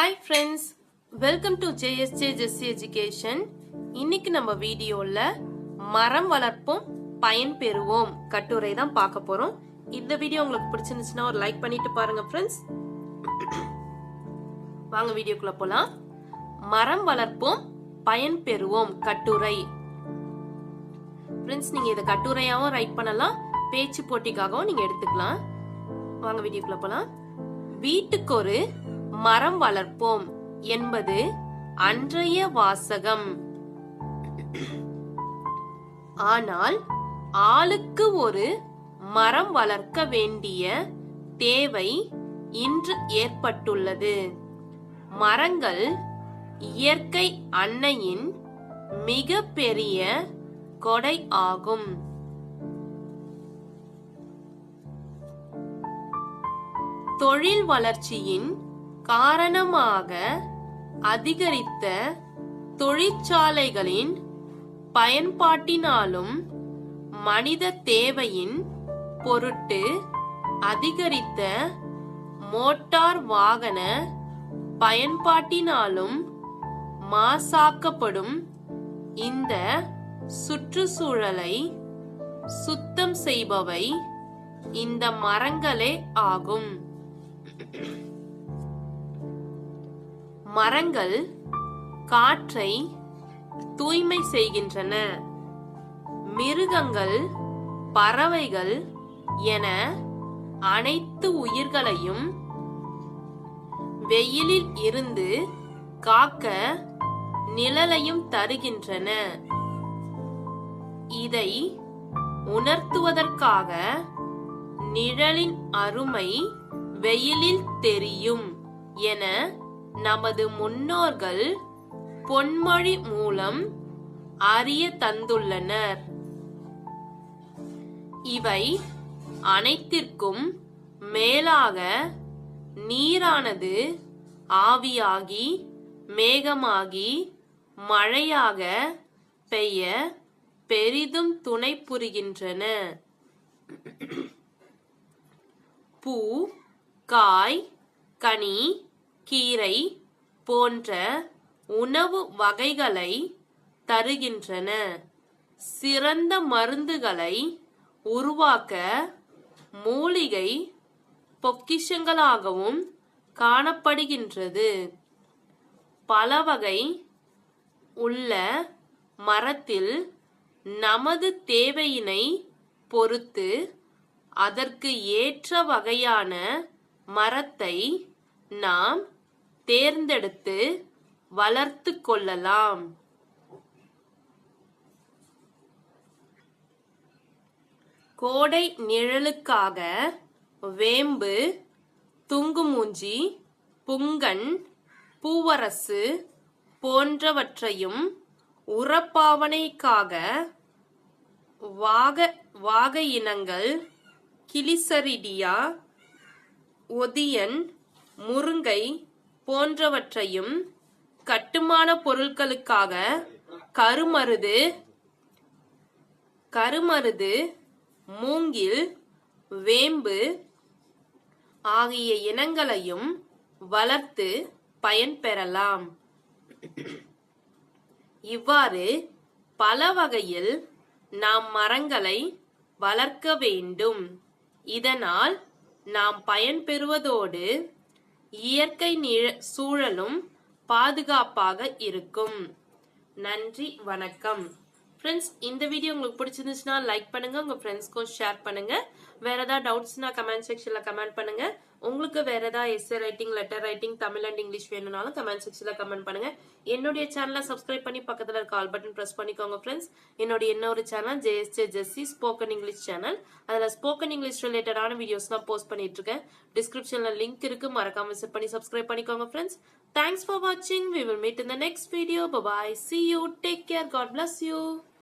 Hi friends welcome to JSJ Jessy education இன்னைக்கு நம்ம வீடியோவில் மரம் வளர்ப்போம் பயன் பெறுவோம் கட்டுரை தான் பார்க்க போகிறோம் இந்த வீடியோ உங்களுக்கு பிடிச்சிருந்துச்சுன்னா ஒரு லைக் பண்ணிட்டு பாருங்க ஃப்ரெண்ட்ஸ் வாங்க வீடியோக்குள்ள போலாம். மரம் வளர்ப்போம் பயன் பெறுவோம் கட்டுரை. ஃப்ரெண்ட்ஸ் நீங்க இதை கட்டுரையாகவும் ரைட் பண்ணலாம் பேச்சு போட்டிக்காகவும் நீங்க எடுத்துக்கலாம். வாங்க வீடியோக்குள்ள போலாம். வீட்டுக்கு ஒரு மரம் வளர்ப்போம் என்பது அன்றைய வாசகம். ஆனால் ஆளுக்கு ஒரு மரம் வளர்க்க வேண்டிய தேவை இன்று ஏற்பட்டுள்ளது. மரங்கள் இயற்கை அன்னையின் மிக பெரிய கொடை ஆகும். தொழில் வளர்ச்சியின் காரணமாக அதிகரித்த தொழிற்சாலைகளின் பயன்பாட்டினாலும் மனித தேவையின் பொருட்டு அதிகரித்த மோட்டார் வாகன பயன்பாட்டினாலும் மாசாக்கப்படும் இந்த சுற்றுச்சூழலை சுத்தம் செய்பவை இந்த மரங்களே ஆகும். மரங்கள் காற்றை தூய்மை செய்கின்றன. மிருகங்கள் பறவைகள் என அனைத்து உயிர்களையும் வெயிலில் இருந்து காக்க நிழலையும் தருகின்றன. இதை உணர்த்துவதற்காக நிழலின் அருமை வெயிலில் தெரியும் என நமது முன்னோர்கள் பொன்மொழி மூலம் அறிய தந்துள்ளனர். இவை அனைத்திற்கும் மேலாக நீரானது ஆவியாகி மேகமாகி மழையாக பெய்ய பெரிதும் துணை புரிகின்றன. பூ காய் கனி கீரை போன்ற உணவு வகைகளை தருகின்றன. சிறந்த மருந்துகளை உருவாக்க மூலிகை பொக்கிஷங்களாகவும் காணப்படுகின்றது. பல வகை உள்ள மரத்தில் நமது தேவையினை பொறுத்து அதற்கு ஏற்ற வகையான மரத்தை நாம் தேர்ந்தெடுத்து வளர்த்து கொள்ளலாம். கோடை நிழலுக்காக வேம்பு துங்குமூஞ்சி புங்கன் பூவரசு போன்றவற்றையும் உரப்பாவனைக்காக வாக வாக இனங்கள் கிளிசரிடியா ஒதியன் முருங்கை போன்றவற்றையும் கட்டுமான பொருட்களுக்காக கருமருது கருமருது மூங்கில் வேம்பு ஆகிய இனங்களையும் வளர்த்து பயன்பெறலாம். இவ்வாறு பல வகையில் நாம் மரங்களை வளர்க்க வேண்டும். இதனால் நாம் பயன்பெறுவதோடு இயற்கை சூழலும் பாதுகாப்பாக இருக்கும். நன்றி வணக்கம். ஃப்ரெண்ட்ஸ் இந்த வீடியோ உங்களுக்கு பிடிச்சிருந்துச்சுன்னா லைக் பண்ணுங்க உங்க ஃப்ரெண்ட்ஸ்க்கும் ஷேர் பண்ணுங்க. வேற ஏதாவது டவுட்ஸ்னா கமெண்ட் செக்ஷன்ல கமெண்ட் பண்ணுங்க. உங்களுக்கு வேற ஏதாவது essay writing letter writing Tamil and English வேணும்னாலும் கமெண்ட் செக்ஷன்ல கமெண்ட் பண்ணுங்க. என்னுடைய சேனலை சப்ஸ்கிரைப் பண்ணி பக்கத்துல இருக்க ஆல் பட்டன் பிரஸ் பண்ணிக்கோங்க ஃப்ரெண்ட்ஸ் என்னோட இன்னொரு channel JSJ Jessy spoken English channel அதுல ஸ்போக்கன் இங்கிலீஷ் ரிலேட்டடான வீடியோஸ் தான் போஸ்ட் பண்ணிட்டு இருக்கேன். டிஸ்கிரிப்ஷன்ல லிங்க் இருக்கு. மறக்காம விசிட் பண்ணி சப்ஸ்கிரைப் பண்ணிக்கோங்க ஃப்ரெண்ட்ஸ் தேங்க்ஸ் ஃபார் வாட்சிங் we will meet in the next video bye see you take care God bless you